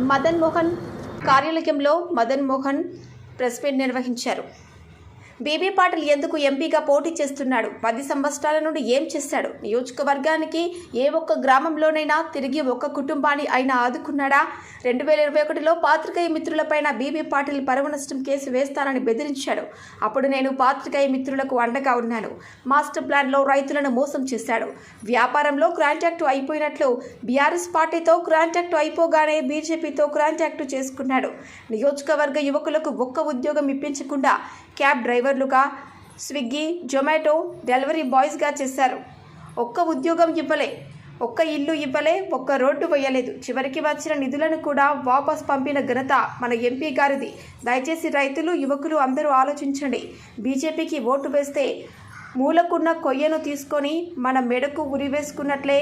మదన్ మోహన్ కార్యాలయంలో Madan Mohan press meet నిర్వహించారు. BB Patil ఎందుకు ఎంపీగా పోటీ చేస్తున్నాడు? పది సంవత్సరాల నుండి ఏం చేశాడు నియోజకవర్గానికి ఏ ఒక్క గ్రామంలోనైనా తిరిగి ఒక్క కుటుంబాన్ని ఆయన ఆదుకున్నాడా? రెండు వేల ఇరవై ఒకటిలో పాత్రికేయ మిత్రులపైన బీబీ పాటిల్ పరువు నష్టం కేసు వేస్తానని బెదిరించాడు. అప్పుడు నేను పాత్రికేయ మిత్రులకు అండగా ఉన్నాను. మాస్టర్ ప్లాన్లో రైతులను మోసం చేశాడు. వ్యాపారంలో కాంట్రాక్టు అయిపోయినట్లు బీఆర్ఎస్ పార్టీతో కాంట్రాక్టు అయిపోగానే బీజేపీతో కాంట్రాక్టు చేసుకున్నాడు. నియోజకవర్గ యువకులకు ఒక్క ఉద్యోగం ఇప్పించకుండా క్యాబ్ డ్రైవర్ డ్రైవర్లుగా స్విగ్గీ జొమాటో డెలివరీ బాయ్స్గా చేశారు. ఒక్క ఉద్యోగం ఇవ్వలే ఒక్క ఇల్లు ఇవ్వలే ఒక్క రోడ్డు వేయలేదు. చివరికి వచ్చిన నిధులను కూడా వాపస్ పంపిన ఘనత మన ఎంపీ గారిది. దయచేసి రైతులు యువకులు అందరూ ఆలోచించండి. బీజేపీకి ఓటు వేస్తే మూలకున్న కొయ్యను తీసుకొని మన మెడకు ఉరివేసుకున్నట్లే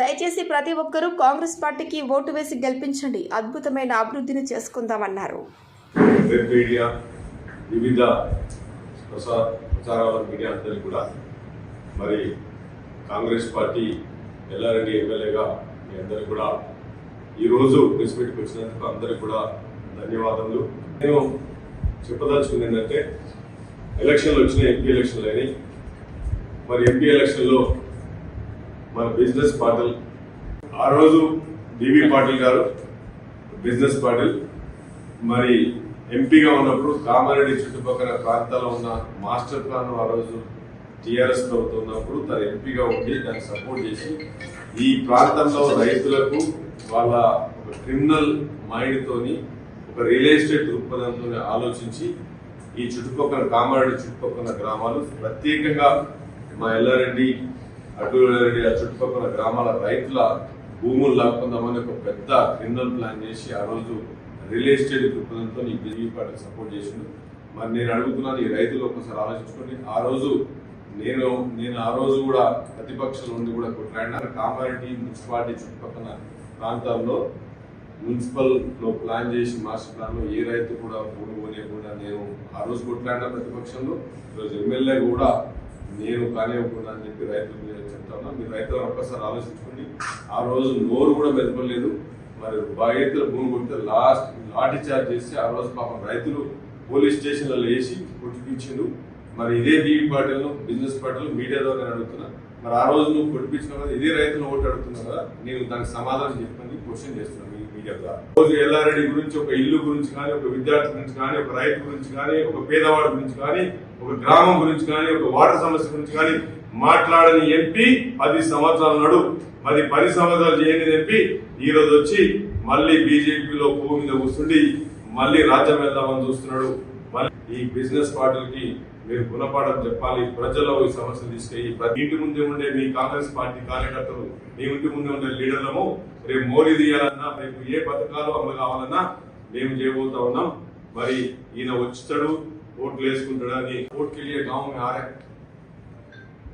దయచేసి ప్రతి ఒక్కరూ కాంగ్రెస్ పార్టీకి ఓటు వేసి గెలిపించండి. అద్భుతమైన అభివృద్ధిని చేసుకుందామన్నారు. వివిధ ప్రసార ప్రచారాల మీడియా అందరికీ కూడా. మరి కాంగ్రెస్ పార్టీ ఎల్లారెడ్డి ఎమ్మెల్యేగా మీ అందరికీ కూడా ఈరోజు ప్రెస్ మీట్కి వచ్చినందుకు అందరికి కూడా ధన్యవాదములు. నేను చెప్పదలుచుకుంది ఏంటంటే ఎలక్షన్లు వచ్చినాయి ఎంపీ ఎలక్షన్లు అయినాయి. మరి ఎంపీ ఎలక్షన్లో మన బిజినెస్ పాటిల్ ఆ రోజు డివి పాటిల్ గారు బిజినెస్ పాటిల్. మరి ఎంపీగా ఉన్నప్పుడు కామారెడ్డి చుట్టుపక్కల ప్రాంతాల్లో ఉన్న మాస్టర్ ప్లాన్ ఆ రోజు టీఆర్ఎస్ ప్రభుత్వం ఉన్నప్పుడు తను ఎంపీగా ఉండి దాన్ని సపోర్ట్ చేసి ఈ ప్రాంతంలో రైతులకు వాళ్ళ ఒక క్రిమినల్ మైండ్ ఒక రియల్ ఎస్టేట్ దృక్పథంతో ఆలోచించి ఈ చుట్టుపక్కల కామారెడ్డి చుట్టుపక్కల గ్రామాలు ప్రత్యేకంగా మా ఎల్లారెడ్డి అటు ఎల్లారెడ్డి ఆ చుట్టుపక్కల గ్రామాల రైతుల భూములు లాక్కుందామని ఒక పెద్ద క్రిమినల్ ప్లాన్ చేసి ఆ రోజు రియల్ ఎస్టేట్ దృక్పథంతో ఈ బీజేపీ పార్టీ సపోర్ట్ చేసిండు. మరి నేను అడుగుతున్నాను ఈ రైతులు ఒకసారి ఆలోచించుకోండి. ఆ రోజు నేను నేను ఆ రోజు కూడా ప్రతిపక్షం నుండి కూడా కొట్లాడిన. కామారెడ్డి మున్సిపాలిటీ చుట్టుపక్కల ప్రాంతాల్లో మున్సిపల్లో ప్లాన్ చేసి మాస్టర్ ప్లాన్లో ఏ రైతు కూడా భూమి కూడా నేను ఆ రోజు కొట్లాడిన ప్రతిపక్షంలో ఈరోజు ఎమ్మెల్యే కూడా నేను కానివ్వకుండా అని చెప్పి రైతులు మీద చెప్తాను మీరు రైతులు ఒక్కసారి ఆలోచించుకోండి. ఆ రోజు నోరు కూడా మెదపలేదు. మరి రైతుల భూమి కొడితే లాస్ట్ లాఠీ చార్జ్ చేసి ఆ రోజు పాపం రైతులు పోలీస్ స్టేషన్లలో వేసి కొట్టిపించిండు మరి ఇదే బీవీ పార్టీలు బిజినెస్ పార్టీలు మీడియా ద్వారా నేను అడుగుతున్నా. మరి ఆ రోజు నువ్వు కొట్టిపించిన కదా ఇదే రైతులు ఓటు అడుగుతున్నావు కదా నేను దానికి సమాధానం చెప్పని క్వశ్చన్ చేస్తున్నాను మీడియా ద్వారా. రోజు ఎల్లారెడ్డి గురించి ఒక ఇల్లు గురించి కానీ ఒక విద్యార్థి గురించి కానీ ఒక రైతు గురించి కానీ ఒక పేదవాడి గురించి కానీ ఒక గ్రామం గురించి కానీ ఒక వాటర్ సమస్య గురించి కానీ మాట్లాడని ఎంపీ పది సంవత్సరాలు నడు. మరి పది సంవత్సరాలు చేయని ఎంపి ఈ రోజు వచ్చి మళ్ళీ బీజేపీలో భూమి మీద కూర్చుండి మళ్ళీ రాజ్యం వెళ్దామని చూస్తున్నాడు. ఈ బిజినెస్ పార్టీలకి మీరు గుణపాఠం చెప్పాలి. ప్రజల్లో ఈ సమస్యలు తీసుకెళ్ళి ప్రతి ఇంటి ముందే ఉండే మీ కాంగ్రెస్ పార్టీ కార్యకర్తలు మీ ఇంటి ముందే ఉండే లీడర్లము రేపు మోడీ తీయాలన్నా రేపు ఏ పథకాలు అమలు కావాలన్నా మేము చేయబోతా ఉన్నాం. మరి ఈయన వచ్చాడు ఓట్లు వేసుకుంటాడు అని ఓట్కి వెళ్ళే గామ ఆరే.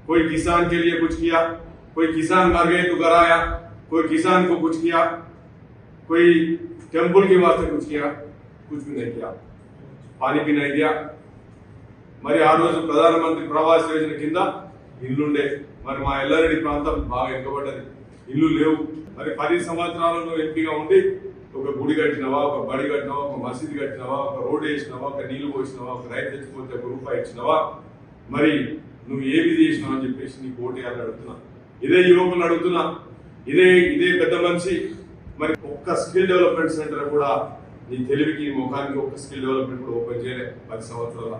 कोई किसान के लिए कुछ किया कोई किसान मर गए तो घर आया कोई किसान को कुछ किया कोई टेम्पल के वास्ते कुछ किया कुछ भी नहीं किया पानी भी नहीं दिया మరి ఆ రోజు ప్రధానమంత్రి ప్రవాస్ యోజన కింద ఇల్లుండే మరి మా ఎల్లారెడ్డి ప్రాంతం బాగా వెనుకబడ్డది ఇల్లు లేవు మరి పది సంవత్సరాలలో ఎంపీగా ఉండి ఒక గుడి కట్టినవా ఒక బడి కట్టినవా ఒక మసీదు కట్టినవా ఒక రోడ్ వేసినవా ఒక నీళ్లు పోసినవా ఒక రైతు తెచ్చిపోతే ఒక రూపాయి ఇచ్చినవా మరి నువ్వు ఏమి చేసినావు అని చెప్పేసి నీ కోటి వేయాలని అడుగుతున్నా. ఇదే యువకులు అడుగుతున్నా. ఇదే ఇదే పెద్ద మనిషి. మరి ఒక్క స్కిల్ డెవలప్మెంట్ సెంటర్ కూడా నీ తెలివికి ముఖానికి ఒక్క స్కిల్ డెవలప్మెంట్ కూడా ఓపెన్ చేయలే పది సంవత్సరాల